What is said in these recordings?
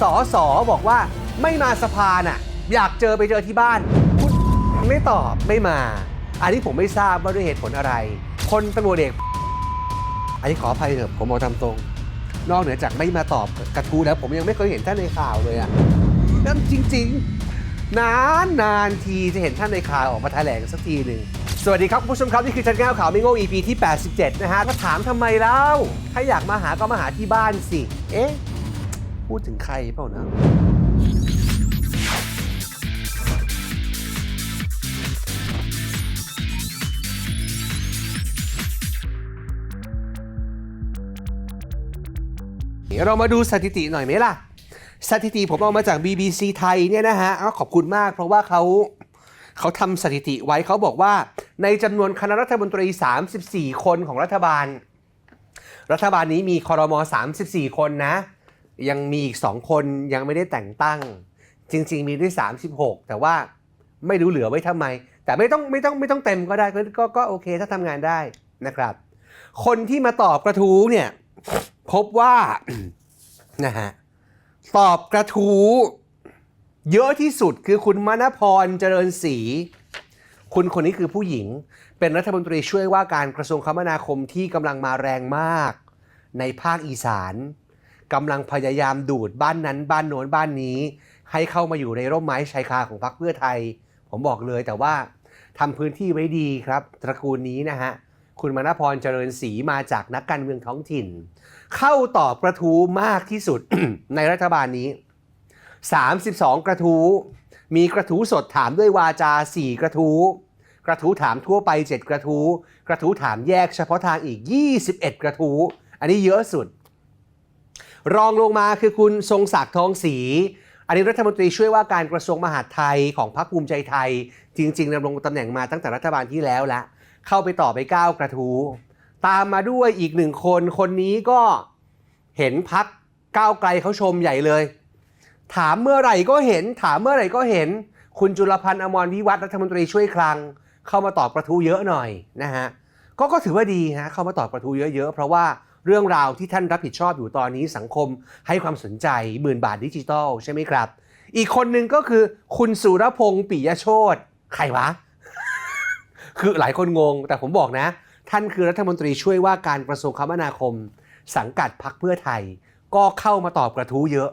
สอสอบอกว่าไม่มาสภาน่ะ อยากเจอไปเจอที่บ้านคุณไม่ตอบไม่มา อันนี้ผมไม่ทราบว่าด้วยเหตุผลอะไร คนตำรวจเอกอันนี้ขออภัยเถอะผมเอาทำตรง นอกเหนือจากไม่มาตอบกระทู้แล้ว ผมยังไม่เคยเห็นท่านในข่าวเลยอะนั่นจริง ๆ นานนานทีจะเห็นท่านในข่าวออกมาแถลงสักทีหนึ่งสวัสดีครับผู้ชมครับ นี่คือชันแก้วข่าวไม่โง่ EP ที่ 87 นะฮะถ้าถามทำไมเล่าถ้าอยากมาหาก็มาหาที่บ้านสิ เอ๊ะ พูดถึงใครเปล่านะเรามาดูสถิติหน่อยไหมล่ะ สถิติผมเอามาจาก BBC ไทยเนี่ยนะฮะก็ขอบคุณมากเพราะว่าเขาเขาทำสถิติไว้เขาบอกว่าในจำนวนคณะรัฐมนตรี 34 คนของรัฐบาล รัฐบาลนี้มีคอรมอ34 คนนะ ยังมีอีก 2 คนยังไม่ได้แต่งตั้ง จริง ๆ มีด้วย 36 แต่ว่าไม่รู้เหลือไว้ทำไม แต่ไม่ต้องไม่ต้องไม่ต้องเต็มก็ได้ก็ก็โอเคถ้าทำงานได้นะครับ คนที่มาตอบกระทู้เนี่ยพบว่านะฮะตอบกระทู้เยอะที่สุดคือคุณมณพรเจริญศรีคุณคนนี้คือผู้หญิง เป็นรัฐมนตรีช่วยว่าการกระทรวงคมนาคมที่กำลังมาแรงมาก ในภาคอีสาน กำลังพยายามดูดบ้านนั้นบ้านโน้นบ้านนี้ ให้เข้ามาอยู่ในร่มไม้ชายคาของพรรคเพื่อไทย ผมบอกเลยแต่ว่าทำพื้นที่ไว้ดีครับ ตระกูลนี้นะฮะคุณมณพรเจริญศรีมาจากนักการเมืองท้องถิ่น เข้าตอบกระทู้มากที่สุดในรัฐบาลนี้ 32 กระทู้มีกระทู้สดถามด้วยวาจา 4 กระทู้กระทู้ถามทั่วไป 7 กระทู้กระทู้ถามแยกเฉพาะทางอีก 21 กระทู้อันนี้เยอะสุด รองลงมาคือคุณทรงศักดิ์ทองศรีอันนี้รัฐมนตรีช่วยว่าการกระทรวงมหาดไทยของพรรคภูมิใจไทย จริงๆดำรงตำแหน่งมาตั้งแต่รัฐบาลที่แล้วละ เข้าไปต่อไป9กระทู้ตามมาด้วยอีกหนึ่งคนคนนี้ก็เห็นพักก้าวไกลเขาชมใหญ่เลย ถามเมื่อไหร่ก็เห็น ถามเมื่อไหร่ก็เห็น คุณจุลพันธ์อมรวิวัฒน์รัฐมนตรีช่วยคลัง เข้ามาตอบกระทู้เยอะหน่อยนะฮะก็ก็ถือว่าดีฮะเข้ามาตอบกระทู้เยอะๆเพราะว่า เรื่องราวที่ท่านรับผิดชอบอยู่ตอนนี้สังคมให้ความสนใจหมื่นบาทดิจิทัลใช่ไหมครับ อีกคนหนึ่งก็คือคุณสุรพงศ์ปิยโชตใครวะ คือหลายคนงง แต่ผมบอกนะ ท่านคือรัฐมนตรีช่วยว่าการกระทรวงคมนาคม สังกัดพักเพื่อไทย ก็เข้ามาตอบกระทู้เยอะ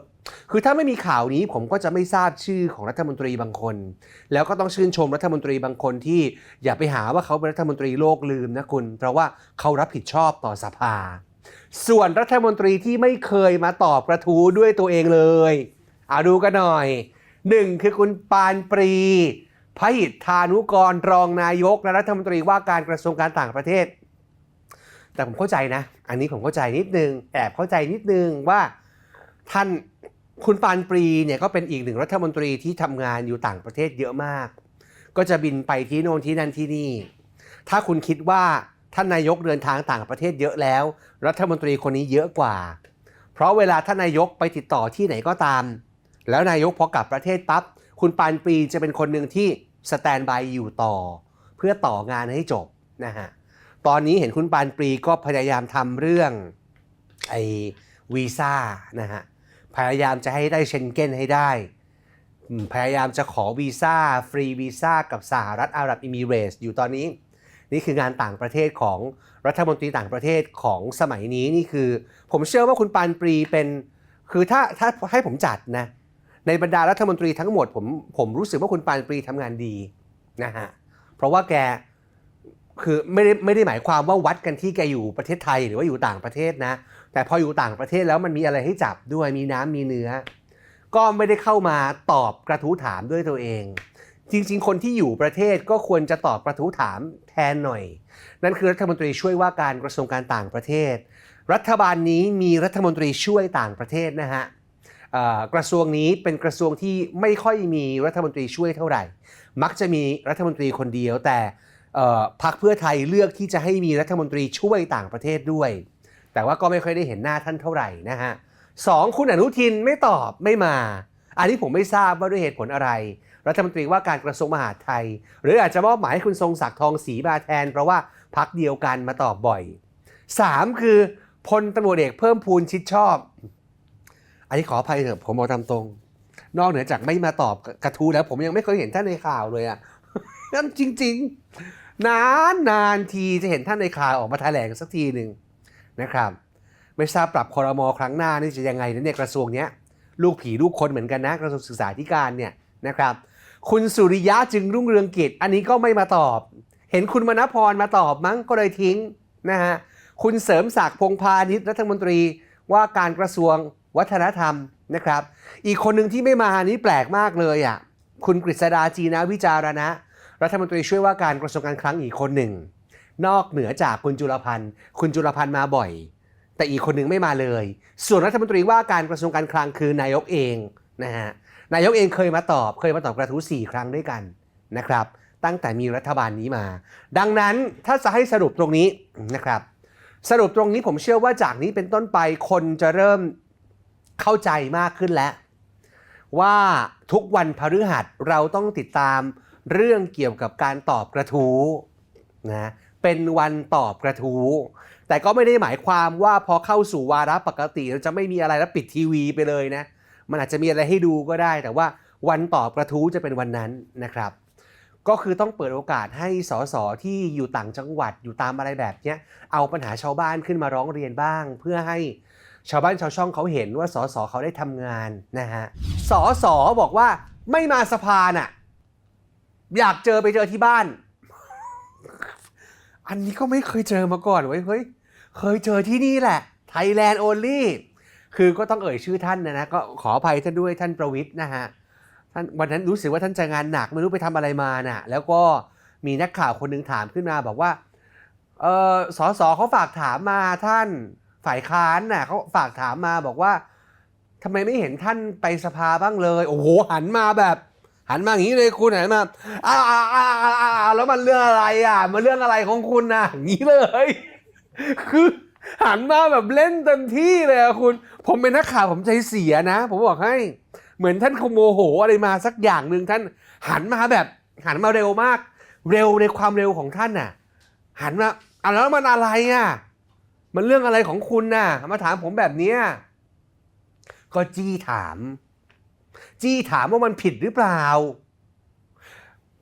คือถ้าไม่มีข่าวนี้ผมก็จะไม่ทราบชื่อของรัฐมนตรีบางคน แล้วก็ต้องชื่นชมรัฐมนตรีบางคนที่อย่าไปหาว่าเขาเป็นรัฐมนตรีโลกลืมนะคุณ เพราะว่าเขารับผิดชอบต่อสภา ส่วนรัฐมนตรีที่ไม่เคยมาตอบกระทู้ด้วยตัวเองเลยเอาดูกันหน่อยหนึ่งคือคุณปานปรีพหิทธานุกรรองนายกและรัฐมนตรีว่าการกระทรวงการต่างประเทศ แต่ผมเข้าใจนะ อันนี้ผมเข้าใจนิดนึง แอบเข้าใจนิดนึงว่าท่านคุณปานปรีเนี่ยก็เป็นอีกหนึ่งรัฐมนตรีที่ทำงานอยู่ต่างประเทศเยอะมาก ก็จะบินไปที่โน่นที่นั่นที่นี่ ถ้าคุณคิดว่า ท่านนายกเดินทางต่างประเทศเยอะแล้ว รัฐมนตรีคนนี้เยอะกว่า เพราะเวลาท่านนายกไปติดต่อที่ไหนก็ตาม แล้วนายกพอกลับประเทศปั๊บคุณปานปีจะเป็นคนหนึ่งที่สแตนบายอยู่ต่อ เพื่อต่องานให้จบนะฮะตอนนี้เห็นคุณปานปรีก็พยายามทำเรื่องไอ้วีซ่านะฮะพยายามจะให้ได้เชนเก้นให้ได้ พยายามจะขอวีซ่าฟรีวีซ่ากับสหรัฐอาหรับเอมิเรตส์อยู่ตอนนี้ นี่คืองานต่างประเทศของรัฐมนตรีต่างประเทศของสมัยนี้นี่คือ ผมเชื่อว่าคุณปานปรีเป็น คือถ้าถ้าให้ผมจัดนะ ในบรรดารัฐมนตรีทั้งหมดผมผมรู้สึกว่าคุณปานปรีทำงานดีนะฮะเพราะว่าแกคือไม่ได้ไม่ได้หมายความว่าวัดกันที่แกอยู่ประเทศไทยหรือว่าอยู่ต่างประเทศนะ แต่พออยู่ต่างประเทศแล้วมันมีอะไรให้จับด้วยมีน้ำมีเนื้อ ก็ไม่ได้เข้ามาตอบกระทู้ถามด้วยตัวเอง จริง ๆ คนที่อยู่ประเทศก็ควรจะตอบกระทู้ถามแทนหน่อย นั่นคือรัฐมนตรีช่วยว่าการกระทรวงการต่างประเทศ รัฐบาลนี้มีรัฐมนตรีช่วยต่างประเทศนะฮะกระทรวงนี้เป็นกระทรวงที่ไม่ค่อยมีรัฐมนตรีช่วยเท่าไหร่ มักจะมีรัฐมนตรีคนเดียว แต่พรรคเพื่อไทยเลือกที่จะให้มีรัฐมนตรีช่วยต่างประเทศด้วย แต่ว่าก็ไม่ค่อยได้เห็นหน้าท่านเท่าไหร่นะฮะสองคุณอนุทินไม่ตอบไม่มา อันนี้ผมไม่ทราบว่าด้วยเหตุผลอะไร รัฐมนตรีว่าการกระทรวงมหาดไทย หรืออาจจะมอบหมายให้คุณทรงศักดิ์ทองศรีมาแทน เพราะว่าพักเดียวกันมาตอบบ่อย 3 คือพลตำรวจเอกเพิ่มพูนชิดชอบ อันนี้ขออภัยเถอะผมบอกตามตรง นอกเหนือจากไม่มาตอบกระทู้แล้ว ผมยังไม่เคยเห็นท่านในข่าวเลยอะนั่นจริง ๆ นานนานทีจะเห็นท่านในข่าวออกมาแถลงสักทีหนึ่งนะครับ ไม่ทราบปรับคอรมอครั้งหน้านี่จะยังไงนะเนี่ยกระทรวงเนี้ยลูกผีลูกคนเหมือนกันนะกระทรวงศึกษาธิการเนี่ยนะครับ คุณสุริยะจึงรุ่งเรืองกิจ อันนี้ก็ไม่มาตอบ เห็นคุณมณพรมาตอบมั้งก็เลยทิ้งนะฮะคุณเสริมศักดิ์พงพาณิชย์รัฐมนตรีว่าการกระทรวงวัฒนธรรมนะครับ อีกคนหนึ่งที่ไม่มานี้แปลกมากเลยอะคุณกฤษดาจีนะวิจารณะ รัฐมนตรีช่วยว่าการกระทรวงการคลังอีกคนหนึ่ง นอกเหนือจากคุณจุลพันธ์ คุณจุลพันธ์มาบ่อย แต่อีกคนหนึ่งไม่มาเลย ส่วนรัฐมนตรีว่าการกระทรวงการคลังคือนายกเองนะฮะ นายกเองเคยมาตอบเคยมาตอบกระทู้สี่ครั้งด้วยกันนะครับ ตั้งแต่มีรัฐบาลนี้มา ดังนั้นถ้าจะให้สรุปตรงนี้นะครับ สรุปตรงนี้ผมเชื่อว่าจากนี้เป็นต้นไปคนจะเริ่มเข้าใจมากขึ้นแล้ว ว่าทุกวันพฤหัสเราต้องติดตามเรื่องเกี่ยวกับการตอบกระทู้นะเป็นวันตอบกระทู้แต่ก็ไม่ได้หมายความว่าพอเข้าสู่วาระปกติเราจะไม่มีอะไรแล้วปิดทีวีไปเลยนะ มันอาจจะมีอะไรให้ดูก็ได้ แต่ว่าวันตอบกระทู้จะเป็นวันนั้นนะครับ ก็คือต้องเปิดโอกาสให้สสที่อยู่ต่างจังหวัดอยู่ตามอะไรแบบเนี้ยเอาปัญหาชาวบ้านขึ้นมาร้องเรียนบ้าง เพื่อให้ชาวบ้านชาวช่องเขาเห็นว่าสสเขาได้ทำงานนะฮะสสบอกว่าไม่มาสภาน่ะอยากเจอไปเจอที่บ้าน อันนี้ก็ไม่เคยเจอมาก่อนเว้ยเฮ้ยเคยเจอที่นี่แหละ Thailand only คือก็ต้องเอ่ยชื่อท่านนะนะก็ขออภัยท่านด้วยท่านประวิทย์นะฮะท่านวันนั้นรู้สึกว่าท่านจะงานหนักไม่รู้ไปทำอะไรมาน่ะแล้วก็มีนักข่าวคนหนึงถามขึ้นมาบอกว่าเออสอสอเขาฝากถามมาท่านฝ่ายค้านน่ะเขาฝากถามมาบอกว่าทำไมไม่เห็นท่านไปสภาบ้างเลย โอ้โหหันมาแบบ หันมาอย่างนี้เลยคุณหันมาอ้าวอ้าวอ้าวแล้วมันเรื่องอะไรอะมันเรื่องอะไรของคุณน่ะอย่างนี้เลย คือ หันมาแบบเล่นเต็มที่เลยอะคุณ ผมเป็นนักข่าวผมใจเสียนะ ผมบอกให้ เหมือนท่านคงโมโหอะไรมาสักอย่างหนึ่งท่าน หันมาแบบหันมาเร็วมาก เร็วในความเร็วของท่านน่ะ หันมาอะแล้วมันอะไรอะ มันเรื่องอะไรของคุณน่ะ มาถามผมแบบเนี้ยก็จี้ถาม จี้ถามว่ามันผิดหรือเปล่า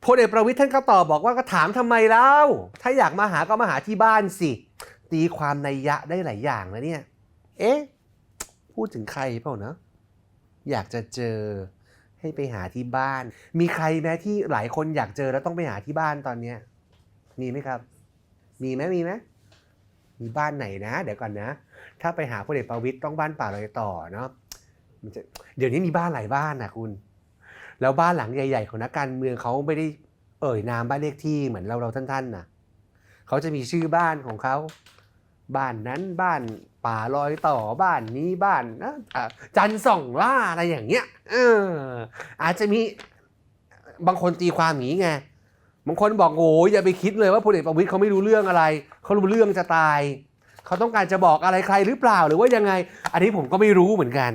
พลเอกประวิทย์ท่านก็ตอบบอกว่าก็ถามทำไมเล่าถ้าอยากมาหาก็มาหาที่บ้านสิ ตีความนัยยะได้หลายอย่างนะเนี่ย เอ๊ะ พูดถึงใครเปล่านะ อยากจะเจอให้ไปหาที่บ้าน มีใครแม้ที่หลายคนอยากเจอแล้วต้องไปหาที่บ้านตอนเนี้ย มีไหมครับ มีไหมมีไหมมีบ้านไหนนะ เดี๋ยวก่อนนะ ถ้าไปหาพลเอกประวิตยต้องบ้านป่าลอยต่อเนาะมันจะเดี๋ยวนี้มีบ้านหลายบ้านนะคุณ แล้วบ้านหลังใหญ่ ๆ ของนักการเมืองเขาไม่ได้เอ่ยนามบ้านเลขที่เหมือนเราเราท่านๆนะเขาจะมีชื่อบ้านของเขา บ้านนั้นบ้านป่าลอยต่อบ้านนี้บ้านนะอะจันทร์ส่องล่าอะไรอย่างเงี้ยเอออาจจะมีบางคนตีความอย่างนี้ไงบางคนบอกโอ้ยอย่าไปคิดเลยว่าพลเอกประวิตยเขาไม่รู้เรื่องอะไร เขารู้เรื่องจะตาย เขาต้องการจะบอกอะไรใครหรือเปล่าหรือว่ายังไง อันนี้ผมก็ไม่รู้เหมือนกัน